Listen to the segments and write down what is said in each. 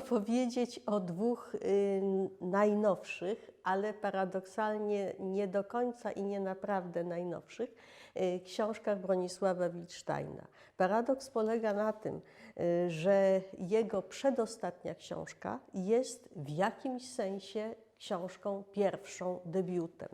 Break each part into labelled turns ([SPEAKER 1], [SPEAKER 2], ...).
[SPEAKER 1] opowiedzieć o dwóch y, najnowszych, ale paradoksalnie nie do końca i nie naprawdę najnowszych y, książkach Bronisława Wilcztajna. Paradoks polega na tym, y, że jego przedostatnia książka jest w jakimś sensie książką pierwszą, debiutem.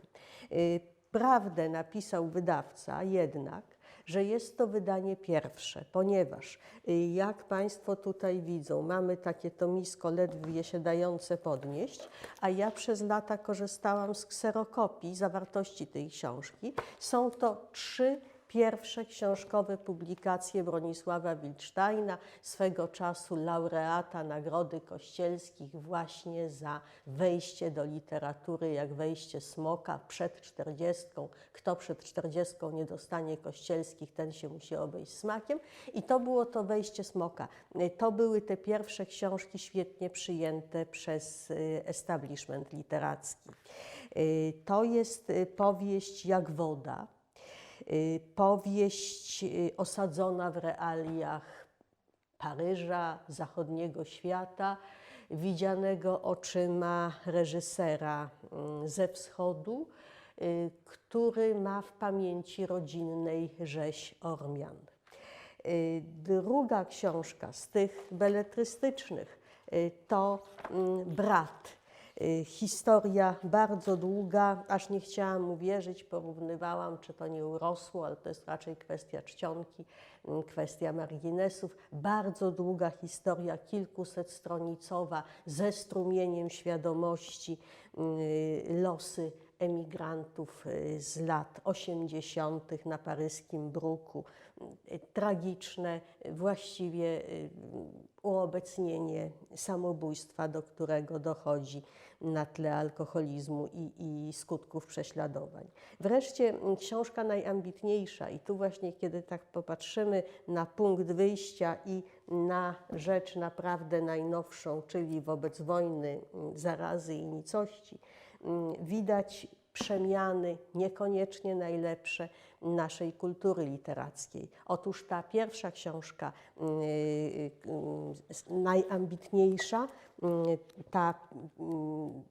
[SPEAKER 1] Prawdę napisał wydawca jednak, że jest to wydanie pierwsze, ponieważ y, jak Państwo tutaj widzą, mamy takie tomisko ledwie się dające podnieść, a ja przez lata korzystałam z kserokopii zawartości tej książki. Są to trzy pierwsze książkowe publikacje Bronisława Wilcztajna, swego czasu laureata Nagrody Kościelskich właśnie za wejście do literatury, jak wejście smoka przed czterdziestką. Kto przed czterdziestką nie dostanie kościelskich, ten się musi obejść smakiem. I to było to wejście smoka. To były te pierwsze książki świetnie przyjęte przez y, establishment literacki. Y, To jest y, powieść jak woda. Y, powieść y, osadzona w realiach Paryża, zachodniego świata, widzianego oczyma reżysera mm, ze wschodu, y, który ma w pamięci rodzinnej rzeź Ormian. Druga książka z tych beletrystycznych to mm, Brat. Y, Historia bardzo długa, aż nie chciałam uwierzyć, porównywałam, czy to nie urosło, ale to jest raczej kwestia czcionki, mm, kwestia marginesów. Bardzo długa historia, kilkusetstronicowa, ze strumieniem świadomości, y, losy emigrantów y, z lat 80. na paryskim bruku. Y, Tragiczne, y, właściwie uobecnienie samobójstwa, do którego dochodzi na tle alkoholizmu i, i skutków prześladowań. Wreszcie mm, książka najambitniejsza, i tu właśnie, kiedy tak popatrzymy na punkt wyjścia i na rzecz naprawdę najnowszą, czyli wobec wojny, mm, zarazy i nicości, widać przemiany niekoniecznie najlepsze naszej kultury literackiej. Otóż ta pierwsza książka, mm, y, y, najambitniejsza, mm, ta, mm,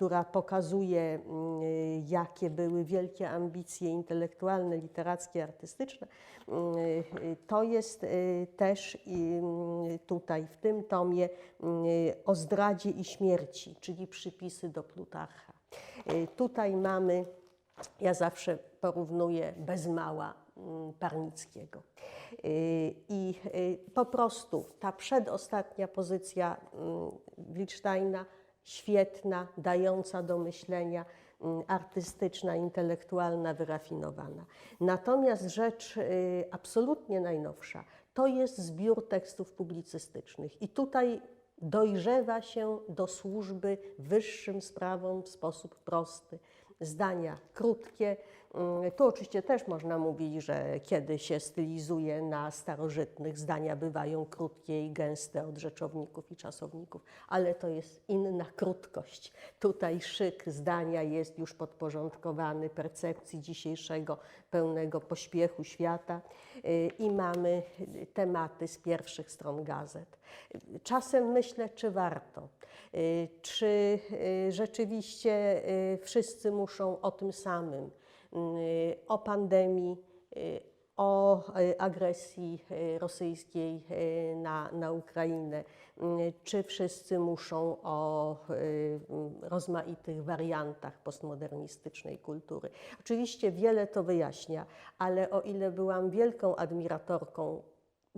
[SPEAKER 1] która pokazuje, mm, jakie były wielkie ambicje intelektualne, literackie, artystyczne, mm, y, to jest y, też y, tutaj w tym tomie o zdradzie i śmierci, czyli przypisy do Plutarcha. Tutaj mamy, ja zawsze porównuję bez mała mm, Parnickiego. I po prostu ta przedostatnia pozycja mm, Wilcztajna, świetna, dająca do myślenia, mm, artystyczna, intelektualna, wyrafinowana. Natomiast rzecz y, absolutnie najnowsza to jest zbiór tekstów publicystycznych. I tutaj dojrzewa się do służby wyższym sprawom w sposób prosty. Zdania krótkie. Mm, Tu oczywiście też można mówić, że kiedy się stylizuje na starożytnych, zdania bywają krótkie i gęste od rzeczowników i czasowników, ale to jest inna krótkość. Tutaj szyk zdania jest już podporządkowany percepcji dzisiejszego pełnego pośpiechu świata y, i mamy tematy z pierwszych stron gazet. Czasem myślę, czy warto, y, czy y, rzeczywiście wszyscy muszą o tym samym, o pandemii, y, o y, agresji y, rosyjskiej y, na, na Ukrainę, y, czy wszyscy muszą o y, rozmaitych wariantach postmodernistycznej kultury. Oczywiście wiele to wyjaśnia, ale o ile byłam wielką admiratorką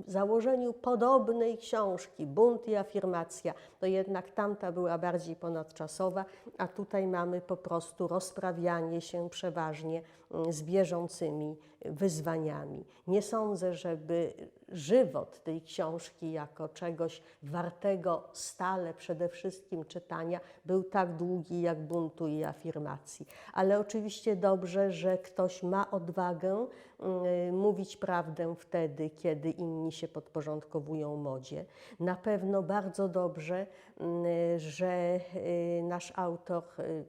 [SPEAKER 1] założeniu podobnej książki, Bunt i afirmacja, to jednak tamta była bardziej ponadczasowa, a tutaj mamy po prostu rozprawianie się przeważnie mm, z bieżącymi wyzwaniami. Nie sądzę, żeby żywot tej książki jako czegoś wartego stale przede wszystkim czytania był tak długi jak buntu i afirmacji. Ale oczywiście dobrze, że ktoś ma odwagę mm, mówić prawdę wtedy, kiedy inni się podporządkowują modzie. Na pewno bardzo dobrze, mm, że y, nasz autor y,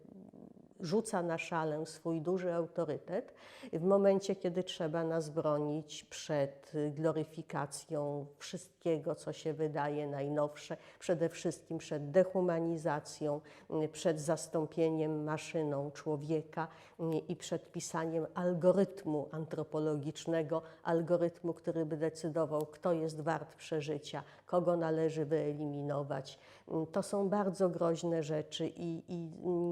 [SPEAKER 1] rzuca na szalę swój duży autorytet w momencie, kiedy trzeba nas bronić przed gloryfikacją wszystkiego, co się wydaje najnowsze, przede wszystkim przed dehumanizacją, przed zastąpieniem maszyną człowieka i przed pisaniem algorytmu antropologicznego, algorytmu, który by decydował, kto jest wart przeżycia, kogo należy wyeliminować. To są bardzo groźne rzeczy i, i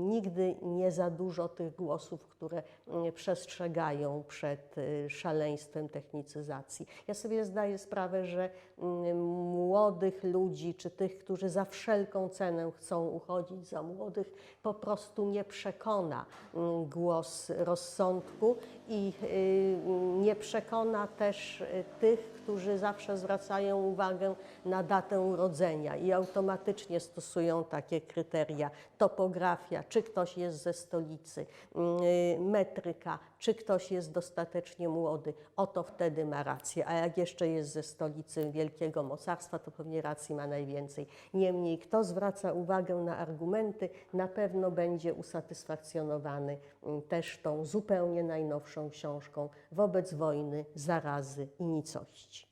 [SPEAKER 1] nigdy nie za dużo tych głosów, które mm, przestrzegają przed y, szaleństwem technicyzacji. Ja sobie zdaję sprawę, że mm, młodych ludzi, czy tych, którzy za wszelką cenę chcą uchodzić za młodych, po prostu nie przekona mm, głos rozsądku i y, nie przekona też y, tych, którzy zawsze zwracają uwagę na datę urodzenia i automatycznie stosują takie kryteria. Topografia, czy ktoś jest ze stolicy, y, metryka, czy ktoś jest dostatecznie młody. Oto wtedy ma rację. A jak jeszcze jest ze stolicy wielkiego mocarstwa, to pewnie racji ma najwięcej. Niemniej, kto zwraca uwagę na argumenty, na pewno będzie usatysfakcjonowany mm, też tą zupełnie najnowszą książką wobec wojny, zarazy i nicości.